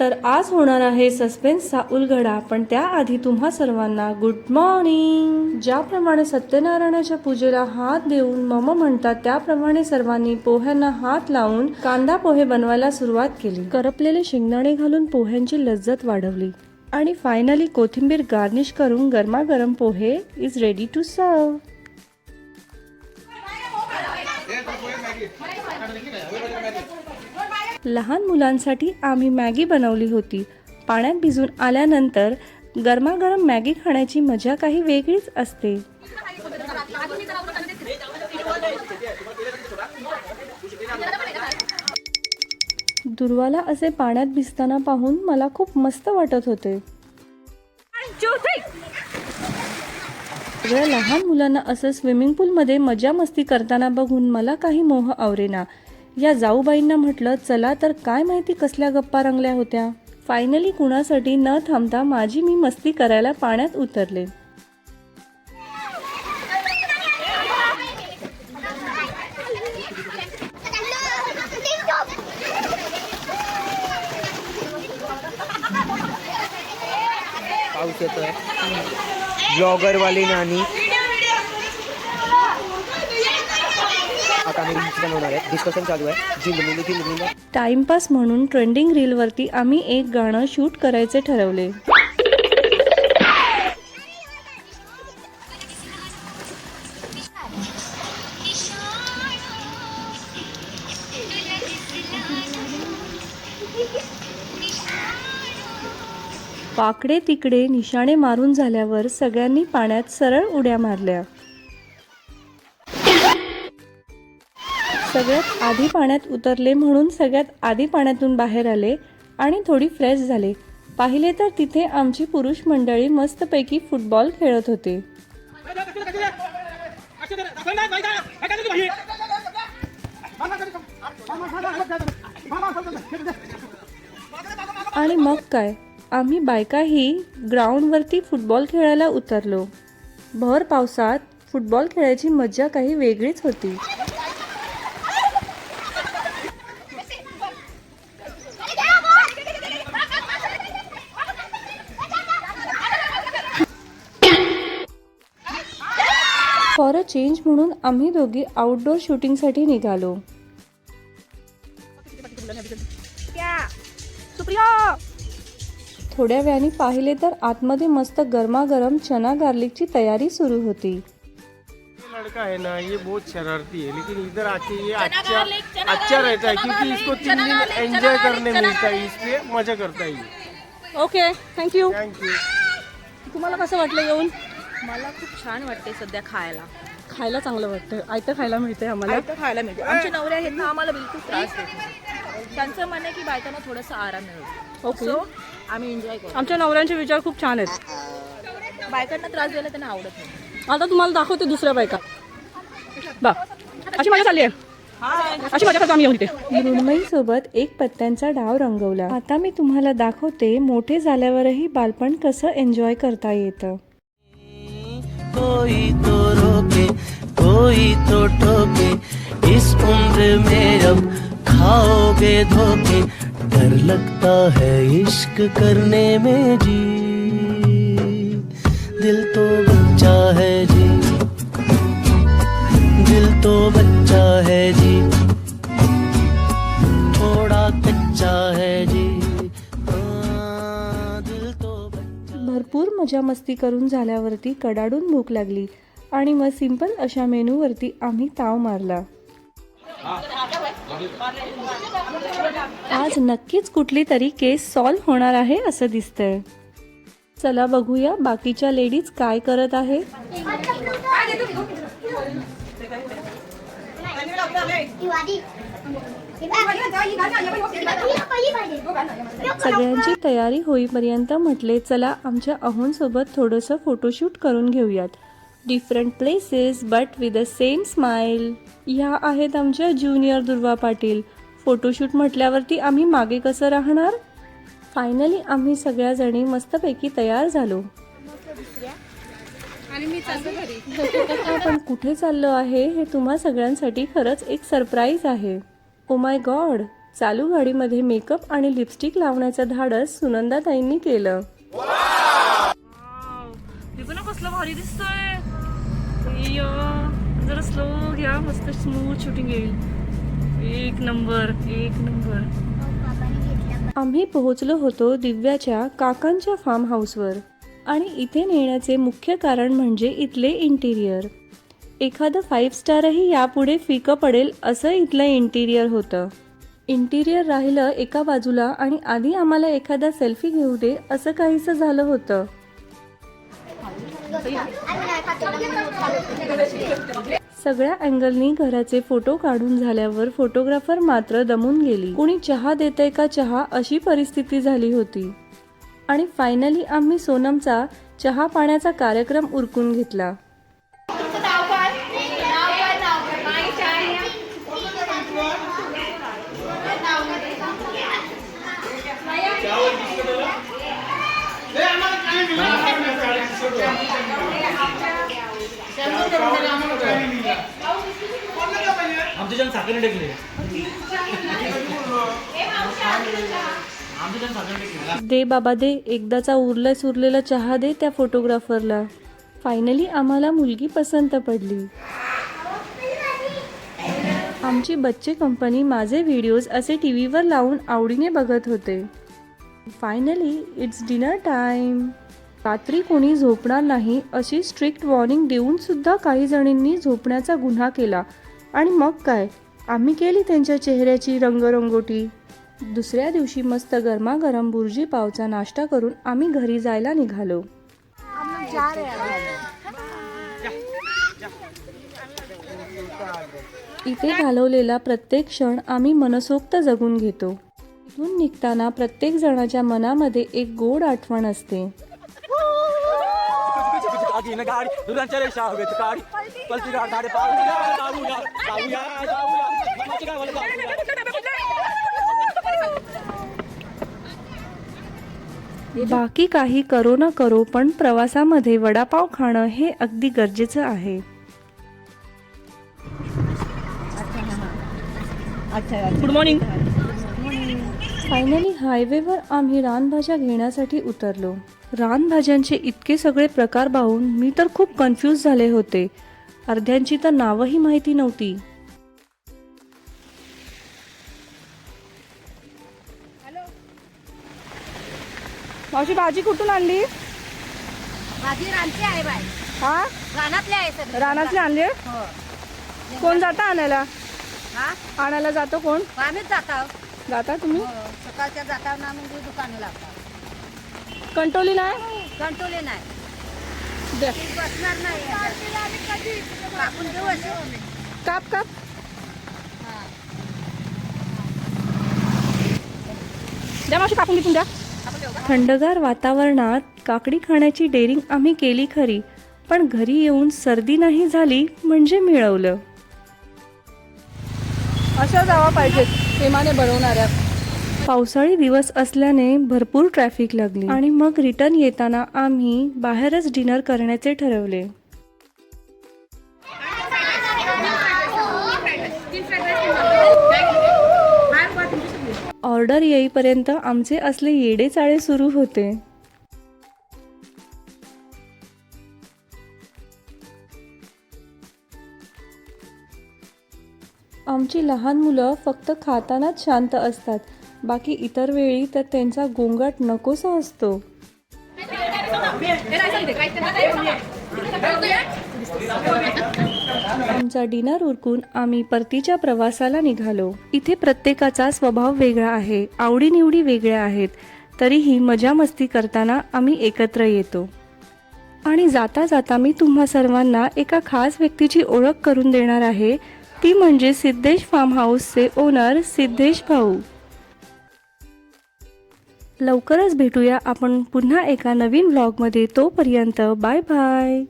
तर आज होणार आहे सस्पेन्सचा उलगडा पण त्याआधी तुम्हा सर्वांना गुड मॉर्निंग ज्याप्रमाणे सत्यनारायणाच्या पूजेला हात देऊन मम म्हणतात त्याप्रमाणे सर्वांनी पोह्यांना हात लावून कांदा पोहे बनवायला सुरुवात केली. करपलेले शेंगदाणे घालून पोह्यांची लज्जत वाढवली. आणि फायनली कोथिंबीर गार्निश करून गरमागरम पोहे इज रेडी टू सर्व लहान मुलांसाठी आम्ही मॅगी बनवली होती. पाण्यात भिजून आल्यानंतर गरमागरम मॅगी खाण्याची मजा काही वेगळीच असते. दुर्वाला असे पाण्यात भिजताना पाहून मला खूप मस्त वाटत होते. सगळ्या लहान मुलांना असं स्विमिंग पूलमध्ये मजा मस्ती करताना बघून मला काही मोह आवरेना. या जाऊबाईंना म्हटलं चला तर काय माहिती कसल्या गप्पा रंगल्या होत्या? फायनली कुणासाठी न थांबता माझी मी मस्ती करायला पाण्यात उतरले. पाऊस ब्लॉगर वाली नानी. डिस्कशन चालू आहे. टाइमपास म्हणून ट्रेंडिंग रीलवरती आम्ही एक गाणं शूट करायचे ठरवले. पाकडे तिकडे निशाणे मारून झाल्यावर सगळ्यांनी पाण्यात सरळ उड्या मारल्या. सगळ्यात आधी पाण्यात उतरले म्हणून सगळ्यात आधी पाण्यातून बाहेर आले आणि थोडी फ्रेश झाले. पाहिले तर तिथे आमची पुरुष मंडळी मस्तपैकी फुटबॉल खेळत होते. आणि मग काय? आम्ही बायकाही ग्राउंडवरती फुटबॉल खेळायला उतरलो. भर पावसात फुटबॉल खेळायची मज्जा काही वेगळीच होती. चेंज म्हणून आम्ही दोघी आउटडोर शूटिंगसाठी निघालो. थोड्या वेळाने पाहिले तर आतमध्ये मस्त गरमागरम चना गार्लिकची तयारी सुरू होती. ये लड़का है ना ये बहुत शरारती है लेकिन इधर आके ये अच्छा अच्छा रहता है क्योंकि इसको तीन दिन एंजॉय करने मिलता है इसलिए मजा करता है ये। ओके थँक्यू थैंक यू तुम्हाला कसं वाटलं येऊन? मला खूप छान वाटते सध्या खायला. खायला चांगलं वाटतं आयतं खायला मिळते आम्हाला. आयतं खायला मिळते आमचे नवरे आहेत ना आम्हाला बिलकुल त्रास देत नाही. त्यांचं म्हणणं आहे की बायकांना थोडासा आराम मिळतो ओके. सो आम्ही एन्जॉय करू. आमच्या नवऱ्यांचे विचार खूप छान आहेत. बायकांना त्रास द्यायला त्यांना आवडत नाही. आता तुम्हाला दाखवते दुसऱ्या बायका. बा अशी मजा चालली आहे. अशी मजा करतो आम्ही येऊन इथे. मृण्मयी सोबत एक पत्त्यांचा डाव रंगवला. आता मी तुम्हाला दाखवते मोठे झाल्यावरही बालपण कसं एन्जॉय करता येतं. कोई तो कोई तो ठोके इस उम्र में अब खाओगे धोखे। डर लगता है इश्क करने में जी। दिल तो बच्चा है जी। दिल तो बच्चा है जी। थोड़ा कच्चा है जी। दिल तो भरपूर मजा मस्ती करून झाल्यावरती कडाडून भूक लागली. आणि मग सिंपल अशा मेनूवरती आम्ही ताव मारला. आज नक्कीच कुठली तरी केस सॉल्व होणार आहे असं दिसतंय. चला बघूया बाकीच्या लेडीज काय करत आहे सगळ्यांची तयारी होईपर्यंत म्हटले चला आमच्या अहोंसोबत थोडंसं फोटोशूट करून घेऊयात. Different places but with the same smile ह्या आहेत आमच्या ज्युनियर दुर्वा पाटील. फोटोशूट म्हटल्यावरती आम्ही मागे कसं राहणार? फायनली आम्ही सगळ्याजणी मस्तपैकी तयार झालो. आपण कुठे चाललो आहे हे तुम्हा सगळ्यांसाठी खरंच एक सरप्राईज आहे. ओ माय गॉड चालू गाडीमध्ये मेकअप आणि लिपस्टिक लावण्याचं धाडस सुनंदाताईंनी केलं. कसलं भारी दिसतोय. अय्यो, जरा स्लो घ्या मस्त स्मूथ शूटिंग येईल. एक नंबर एक नंबर आम्ही पोहोचलो होतो दिव्याच्या काकांच्या फार्म हाऊसवर आणि इथे नेण्याचे मुख्य कारण म्हणजे इथले इंटिरियर एखादं फाईव्ह स्टारही यापुढे फिकं पडेल असं इथलं इंटिरियर होतं. इंटिरियर राहिलं एका बाजूला आणि आधी आम्हाला एखादा सेल्फी घेऊ दे असं काहीसं झालं होतं. सगळ्या अँगलनी घराचे फोटो काढून झाल्यावर फोटोग्राफर मात्र दमून गेली. कुणी चहा देतय का चहा? अशी परिस्थिती झाली होती. आणि फायनली आम्ही सोनमचा चहा पाण्याचा कार्यक्रम उरकून घेतला. आमच्या जण साखर टेकले दे बाबा दे एकदाचा उरला सुरलेला चहा दे त्या फोटोग्राफरला. फायनली आम्हाला मुलगी पसंत पडली. आमची बच्चे कंपनी माझे व्हिडिओज असे टी व्हीवर लावून आवडीने बघत होते. फायनली इट्स डिनर टाईम रात्री कोणी झोपणार नाही अशी स्ट्रिक्ट वॉर्निंग देऊन सुद्धा काही जणींनी झोपण्याचा गुन्हा केला. आणि मग काय? आम्ही केली त्यांच्या चेहऱ्याची रंगरंगोटी. दुसऱ्या दिवशी मस्त गरमागरम बुर्जी पावचा नाश्ता करून आम्ही घरी जायला निघालो. इथे घालवलेला प्रत्येक क्षण आम्ही मनसोक्त जगून घेतो. इथून निघताना प्रत्येक जणाच्या मनामध्ये एक गोड आठवण असते. आगी ना गाडी दुरांच्या रेषा हवेत गाडी। पलटी गाडी गाडी पाहूया जाऊया जाऊया जाऊया मम्माची काय बोलत बाकी काही करो न करो पण प्रवासामध्ये वडापाव खाणं हे अगदी गरजेचं आहे. गुड मॉर्निंग फायनली हायवेवर आम्ही रानभाज्या घेण्यासाठी उतरलो. रानभाज्यांचे इतके सगळे प्रकार पाहून मी तर खूप कन्फ्यूज झाले होते. अर्ध्यांची तर नावही माहिती नव्हती. मावशी भाजी कुठून आणली? माझी रानची आहे बाय हा? रानातले आहे रानातली आणली हो. कोण जाता आणायला? हा? आणायला जातो कोण? आम्हीच जातो. जाता तुम्ही? हो. सकाळच्या जाता ना म्हणजे दुकाने लागतात कंटोली नाही? कंटोले नाही. द्या. ती बसणार नाही कापून घेऊ असे काप काप. द्या मावशी कापून घेतून द्या. थंडगार वातावरणात काकडी खाण्याची डेअरिंग आम्ही केली खरी पण घरी येऊन सर्दी नाही झाली म्हणजे मिळवलं. अशा जावा पाहिजेत प्रेमाने बनवणाऱ्या पावसाळी दिवस असल्याने भरपूर ट्रॅफिक लागली. आणि मग रिटर्न येताना आम्ही बाहेरच डिनर करण्याचे ठरवले. ऑर्डर येईपर्यंत आमचे असले येडे चाळे सुरू होते. आमची लहान मुलं फक्त खातानाच शांत असतात. बाकी इतर वेळी तर त्यांचा गोंगाट नकोसा असतो. आमचा डिनर उरकून आम्ही परतीच्या प्रवासाला निघालो. इथे प्रत्येकाचा स्वभाव वेगळा आहे आवडीनिवडी वेगळ्या आहेत तरीही मजा मस्ती करताना आम्ही एकत्र येतो. आणि जाता जाता मी तुम्हा सर्वांना एका खास व्यक्तीची ओळख करून देणार आहे. ती म्हणजे सिद्धेश फार्म हाऊसचे ओनर सिद्धेश भाऊ. लवकरच भेटूया आपण पुन्हा एका नवीन व्लॉगमध्ये तोपर्यंत बाय बाय.